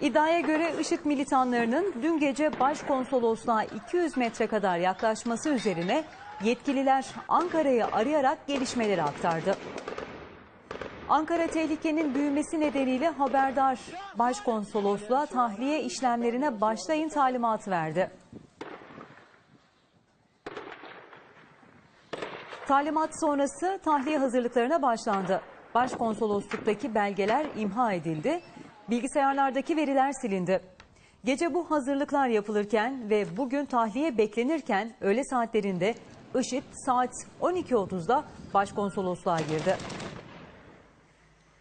İddiaya göre IŞİD militanlarının dün gece başkonsolosluğa 200 metre kadar yaklaşması üzerine yetkililer Ankara'yı arayarak gelişmeleri aktardı. Ankara tehlikenin büyümesi nedeniyle haberdar başkonsolosluğa tahliye işlemlerine başlayın talimatı verdi. Talimat sonrası tahliye hazırlıklarına başlandı. Başkonsolosluktaki belgeler imha edildi. Bilgisayarlardaki veriler silindi. Gece bu hazırlıklar yapılırken ve bugün tahliye beklenirken öğle saatlerinde IŞİD saat 12.30'da başkonsolosluğa girdi.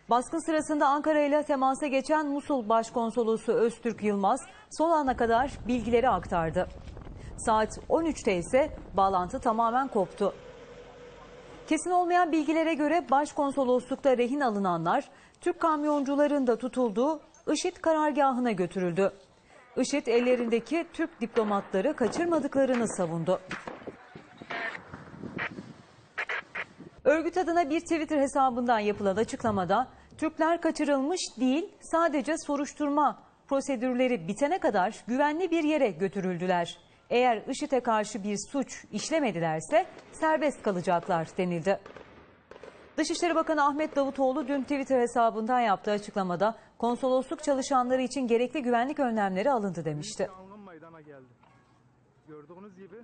Baskın sırasında Ankara ile temasa geçen Musul Başkonsolosu Öztürk Yılmaz son ana kadar bilgileri aktardı. Saat 13'te ise bağlantı tamamen koptu. Kesin olmayan bilgilere göre başkonsoloslukta rehin alınanlar Türk kamyoncuların da tutulduğu IŞİD karargahına götürüldü. IŞİD ellerindeki Türk diplomatları kaçırmadıklarını savundu. Örgüt adına bir Twitter hesabından yapılan açıklamada Türkler kaçırılmış değil sadece soruşturma prosedürleri bitene kadar güvenli bir yere götürüldüler. Eğer IŞİD'e karşı bir suç işlemedilerse serbest kalacaklar denildi. Dışişleri Bakanı Ahmet Davutoğlu dün Twitter hesabından yaptığı açıklamada konsolosluk çalışanları için gerekli güvenlik önlemleri alındı demişti. Gördüğünüz gibi.